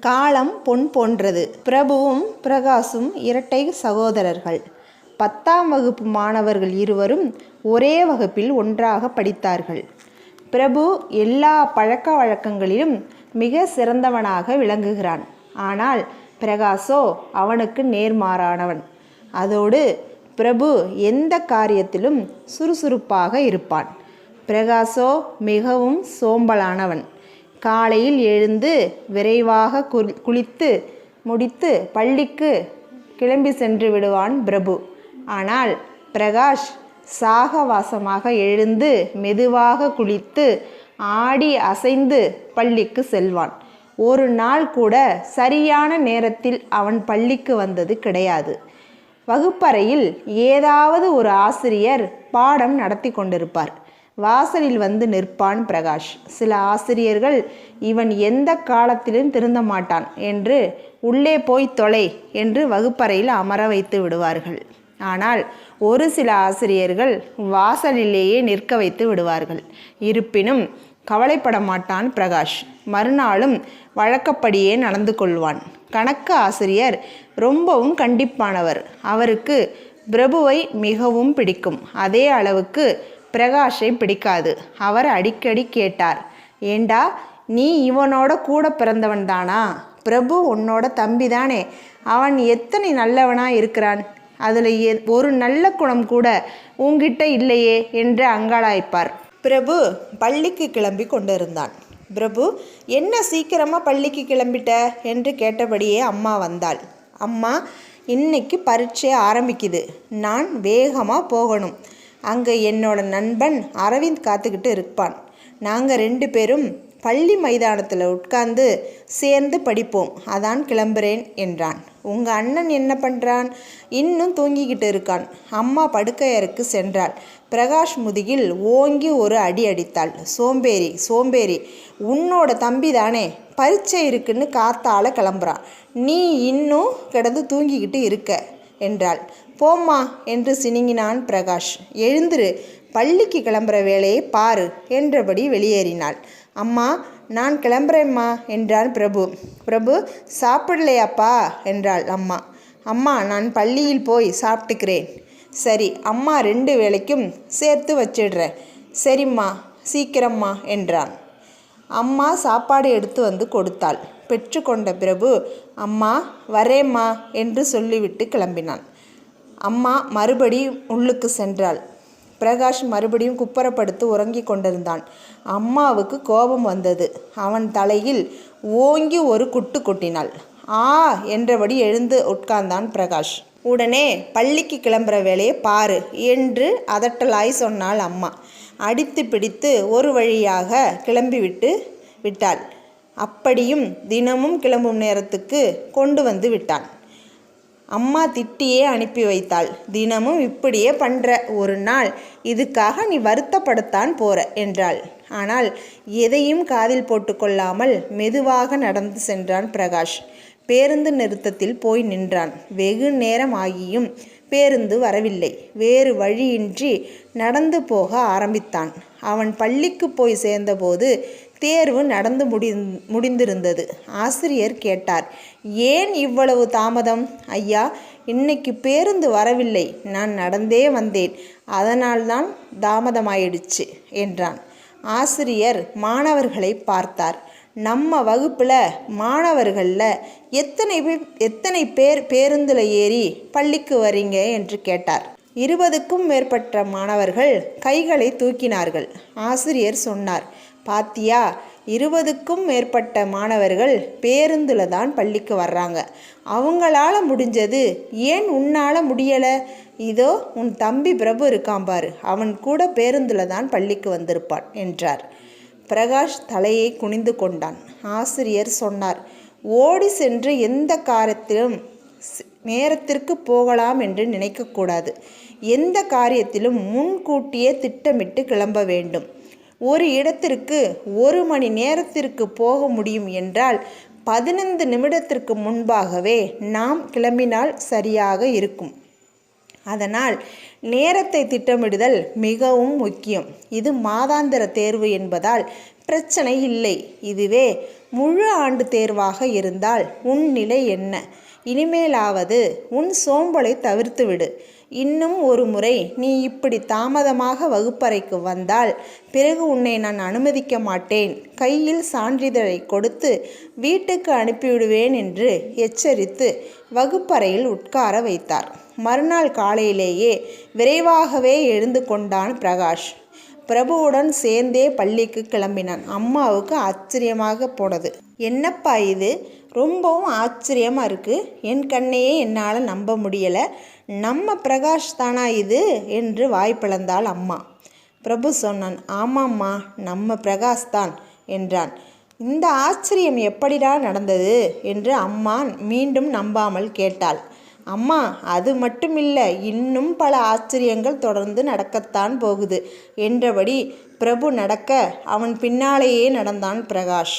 காலம் பொன் போன்றது. பிரபுவும் பிரகாசும் இரட்டை சகோதரர்கள். பத்தாம் வகுப்பு மாணவர்கள் இருவரும் ஒரே வகுப்பில் ஒன்றாக படித்தார்கள். பிரபு எல்லா பழக்க வழக்கங்களிலும் மிக சிறந்தவனாக விளங்குகிறான். ஆனால் பிரகாசோ அவனுக்கு நேர்மாறானவன். அதோடு பிரபு எந்த காரியத்திலும் சுறுசுறுப்பாக இருப்பான். பிரகாசோ மிகவும் சோம்பலானவன். காலையில் எழுந்து விரைவாக குள் குளித்து முடித்து பள்ளிக்கு கிளம்பி சென்று விடுவான் பிரபு. ஆனால் பிரகாஷ் சாகவாசமாக எழுந்து மெதுவாக குளித்து ஆடி அசைந்து பள்ளிக்கு செல்வான். ஒரு நாள் கூட சரியான நேரத்தில் அவன் பள்ளிக்கு வந்தது கிடையாது. வகுப்பறையில் ஏதாவது ஒரு ஆசிரியர் பாடம் நடத்தி கொண்டிருப்பார். வாசலில் வந்து நிற்பான் பிரகாஷ். சில ஆசிரியர்கள் இவன் எந்த காலத்திலும் திருந்த மாட்டான் என்று உள்ளே போய் தொலை என்று வகுப்பறையில் அமர வைத்து விடுவார்கள். ஆனால் ஒரு சில ஆசிரியர்கள் வாசலிலேயே நிற்க வைத்து விடுவார்கள். இருப்பினும் கவலைப்பட மாட்டான் பிரகாஷ். மறுநாளும் வழக்கப்படியே நடந்து கொள்வான். கணக்கு ஆசிரியர் ரொம்பவும் கண்டிப்பானவர். அவருக்கு பிரபுவை மிகவும் பிடிக்கும். அதே அளவுக்கு பிரகாஷை பிடிக்காது. அவர் அடிக்கடி கேட்டார் ஏண்டா நீ இவனோட கூட பிறந்தவன் தானா? பிரபு உன்னோட தம்பி தானே. அவன் எத்தனை நல்லவனாக இருக்கிறான்? அதில் எ- ஒரு நல்ல குணம் கூட உங்ககிட்ட இல்லையே என்று அங்காளாய்ப்பார் பிரபு பள்ளிக்கு கிளம்பி கொண்டிருந்தான். பிரபு என்ன சீக்கிரமாக பள்ளிக்கு கிளம்பிட்ட? என்று கேட்டபடியே அம்மா வந்தாள். அம்மா இன்னைக்கு பரீட்சை ஆரம்பிக்குது. நான் வேகமாக போகணும். அங்கே என்னோட நண்பன் அரவிந்த் காத்துக்கிட்டு இருப்பான். நாங்கள் ரெண்டு பேரும் பள்ளி மைதானத்தில் உட்கார்ந்து சேர்ந்து படிப்போம். அதான் கிளம்புறேன் என்றான். உங்கள் அண்ணன் என்ன பண்ணுறான் இன்னும் தூங்கிக்கிட்டு இருக்கான். அம்மா படுக்கையறைக்கு சென்றாள். பிரகாஷ் முதுகில் ஓங்கி ஒரு அடி அடித்தாள். சோம்பேறி சோம்பேறி. உன்னோட தம்பி தானே பரீட்சை இருக்குன்னு காத்தால கிளம்புறான். நீ இன்னும் கிடந்து தூங்கிக்கிட்டு இருக்க. என்றாள். போம்மா என்று சினுங்கினான் பிரகாஷ். எழுந்திரு. பள்ளிக்கு கிளம்புற வேலையை பாரு என்றபடி வெளியேறினாள். அம்மா நான் கிளம்புறேம்மா என்றான் பிரபு. பிரபு சாப்பிடலையாப்பா என்றாள் அம்மா. அம்மா நான் பள்ளியில் போய் சாப்பிட்டுக்கிறேன். சரி அம்மா ரெண்டு வேளைக்கும் சேர்த்து வச்சிடுறேன். சரிம்மா சீக்கிரம்மா என்றான். அம்மா சாப்பாடு எடுத்து வந்து கொடுத்தாள். பெற்றுக்கொண்ட பிரபு அம்மா வரேம்மா என்று சொல்லிவிட்டு கிளம்பினான். அம்மா மறுபடியும் உள்ளுக்கு சென்றாள். பிரகாஷ் மறுபடியும் குப்பரப்படுத்து உறங்கிக் கொண்டிருந்தான். அம்மாவுக்கு கோபம் வந்தது. அவன் தலையில் ஓங்கி ஒரு குட்டு கொட்டினாள். ஆ என்றபடி எழுந்து உட்கார்ந்தான் பிரகாஷ். உடனே பள்ளிக்கு கிளம்புற வேலையை பாரு என்று அதட்டலாய் சொன்னாள் அம்மா. அடித்து பிடித்து ஒரு வழியாக கிளம்பிவிட்டு விட்டாள். அப்படியும் தினமும் கிளம்பும் நேரத்துக்கு கொண்டு வந்து விட்டான் அம்மா திட்டியே அனுப்பி வைத்தாள். தினமும் இப்படியே பண்ற ஒரு நாள் இதுக்காக நீ வருத்தப்படத்தான் போற என்றாள். ஆனால் எதையும் காதில் போட்டுக்கொள்ளாமல் மெதுவாக நடந்து சென்றான் பிரகாஷ். பேருந்து நிறுத்தத்தில் போய் நின்றான். வெகு நேரம் ஆகியும் பேருந்து வரவில்லை. வேறு வழியின்றி நடந்து போக ஆரம்பித்தான். அவன் பள்ளிக்கு போய் சேர்ந்தபோது தேர்வு நடந்து முடி முடிந்திருந்தது. ஆசிரியர் கேட்டார் ஏன் இவ்வளவு தாமதம்? ஐயா இன்னைக்கு பேருந்து வரவில்லை. நான் நடந்தே வந்தேன். அதனால்தான் தாமதமாயிடுச்சு என்றான். ஆசிரியர் மாணவர்களை பார்த்தார். நம்ம வகுப்பில் மாணவர்களில் எத்தனை பேர் எத்தனை பேர் பேருந்தில் ஏறி பள்ளிக்கு வரீங்க என்று கேட்டார். இருபதுக்கும் மேற்பட்ட மாணவர்கள் கைகளை தூக்கினார்கள். ஆசிரியர் சொன்னார் பாத்தியா இருபதுக்கும் மேற்பட்ட மாணவர்கள் பேருந்தில் தான் பள்ளிக்கு வர்றாங்க. அவங்களால முடிஞ்சது ஏன் உன்னால் முடியலை? இதோ உன் தம்பி பிரபு இருக்கான் பாரு. அவன் கூட பேருந்தில் தான் பள்ளிக்கு வந்திருப்பான் என்றார். பிரகாஷ் தலையை குனிந்து கொண்டான். ஆசிரியர் சொன்னார் ஓடி சென்று எந்த காரியத்திலும் நேரத்திற்கு போகலாம் என்று நினைக்கக்கூடாது எந்த காரியத்திலும் முன்கூட்டியே திட்டமிட்டு கிளம்ப வேண்டும். ஒரு இடத்திற்கு ஒரு மணி நேரத்திற்கு போக முடியும் என்றால் பதினைந்து நிமிடத்திற்கு முன்பாகவே நாம் கிளம்பினால் சரியாக இருக்கும். அதனால் நேரத்தை திட்டமிடுதல் மிகவும் முக்கியம். இது மாதாந்திர தேர்வு என்பதால் பிரச்சனை இல்லை. இதுவே முழு ஆண்டு தேர்வாக இருந்தால் உன் நிலை என்ன? இனிமேலாவது உன் சோம்பலை தவிர்த்துவிடு. இன்னும் ஒரு முறை நீ இப்படி தாமதமாக வகுப்பறைக்கு வந்தால் பிறகு உன்னை நான் அனுமதிக்க மாட்டேன். கையில் சான்றிதழை கொடுத்து வீட்டுக்கு அனுப்பிவிடுவேன் என்று எச்சரித்து வகுப்பறையில் உட்கார வைத்தார். மறுநாள் காலையிலேயே விரைவாகவே எழுந்து கொண்டான் பிரகாஷ். பிரபுவுடன் சேர்ந்தே பள்ளிக்கு கிளம்பினான். அம்மாவுக்கு ஆச்சரியமாக போனது. என்னப்பா இது? ரொம்பவும் ஆச்சரியமாக இருக்குது என் கண்ணையே என்னால் நம்ப முடியலை. நம்ம பிரகாஷ் தானா இது? என்று வாய்ப்பிழந்தாள் அம்மா. பிரபு சொன்னான் ஆமாம்மா நம்ம பிரகாஷ் தான் என்றான். இந்த ஆச்சரியம் எப்படிடா நடந்தது? என்று அம்மா மீண்டும் நம்பாமல் கேட்டாள். அம்மா அது மட்டுமில்லை இன்னும் பல ஆச்சரியங்கள் தொடர்ந்து நடக்கத்தான் போகுது என்றபடி பிரபு நடக்க அவன் பின்னாலேயே நடந்தான் பிரகாஷ்.